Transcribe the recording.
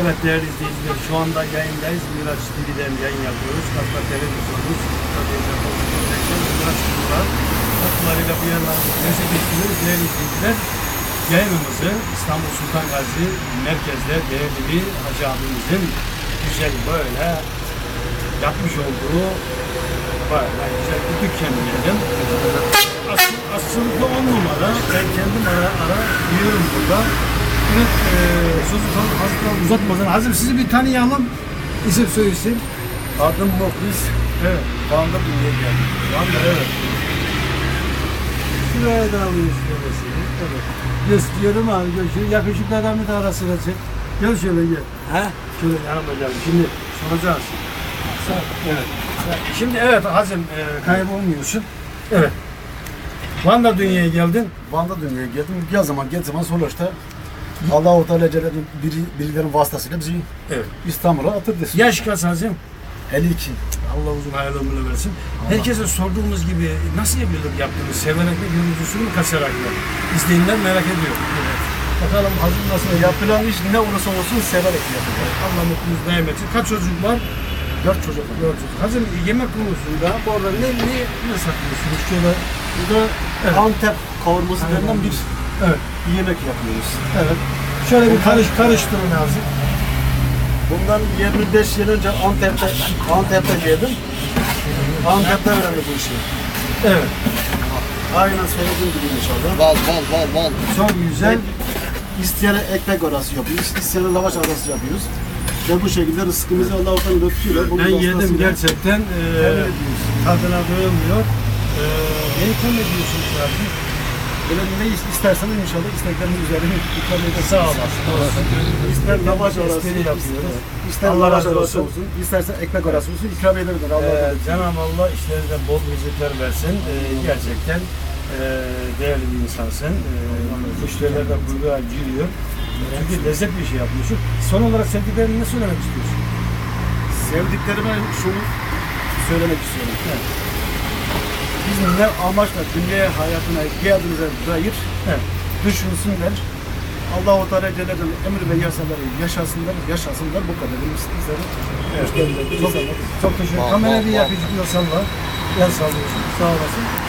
Evet değerli izleyiciler şu anda yayındayız. Miraç TV'den yayın yapıyoruz. Hatta televizyonumuz. Miraç TV'den Tatlılarıyla bu yanlarımızı destek bekliyoruz. Değerli izleyiciler yayınımızı İstanbul Sultan Gazi merkezde değerli bir hacı abimizin güzel böyle yapmış olduğu böyle güzel bir dükkan diyelim. Aslında, aslında on numara. Ben kendim ara ara yiyorum burada. Evet, e, sözü fazla uzatmadan Hazım sizi bir tanıyalım. İsim soy isim. Adım Muhlis. Evet. Van'da dünyaya geldim. Van'da evet. Şuraya da alıyoruz şöylesini. Evet. Gösteriyorum abi görüşürüz. Yakışıklı adamı da arasına çek. Gel şöyle gel. He? Şöyle yanıma gel. Şimdi soracağız. Evet. Şimdi evet Hazım e, kaybolmuyorsun. Evet. Van'da dünyaya geldin. Van'da dünyaya geldim. Gel zaman gel zaman sonuçta Allah-u Teala Celle'nin biri, birilerinin vasıtasıyla bizi Evet. İstanbul'a atırdı. Yaş kaç Hazım? 52. Allah uzun hayal ömürler versin. Herkese sorduğumuz gibi nasıl evlilik yaptınız? Severek mi, gönül usulü mü, kaçarak mı? İzleyenler merak ediyor. Bakalım Hazım nasıl yapılan iş ne olursa olsun severek yapılır. Allah mutluluk daim etsin. Kaç çocuk var? Dört çocuk var. Dört çocuk. Hazım yemek konusunda bu arada ne, ne, ne satıyorsunuz? Şöyle, Burada Evet. Antep kavurması denilen bir evet, yemek yapıyoruz. evet. Şöyle bir karış, karıştırın Hazım. Bundan 25 yıl önce Antep'te Antep'te yedim. Antep'te öğrendim bu işi. Evet. Aynen söylediğim gibi inşallah. Bal bal bal bal. Çok güzel. İsteyene ekmek arası yapıyoruz, isteyene lavaş arası yapıyoruz. Ve bu şekilde rızkımızı Allah-u Teala lütfuyla, Ben yedim gerçekten. E, tadına doyulmuyor. E, beni tam ediyorsunuz abi. Böyle ne istersen inşallah isteklerinin üzerine ikram edersin. Sağ olasın. İster lavaş arası yapıyoruz. ister Allah lavaş razı arası olsun. olsun, istersen ekmek arası olsun ikram edebilir. Allah Ee, Cenab-ı Allah işlerinde bol rızıklar versin. Ee, gerçekten e, değerli bir insansın. Ee, müşteriler de burada giriyor. Çünkü lezzet bir şey yapıyorsun. Son olarak sevdiklerini ne söylemek istiyorsun? Sevdiklerime şunu söylemek istiyorum. Biz ne amaçla dünya hayatına geldiğimize dair Evet. düşünsünler. Allah-u Teala Celle'nin emir ve yasaları yaşasınlar, yaşasınlar bu kadar. Hoş geldiniz. Çok, çok teşekkür ederim. Kamerayı bak, bir bak. yakışıklı salla. El sallıyorsun. Sağ olasın.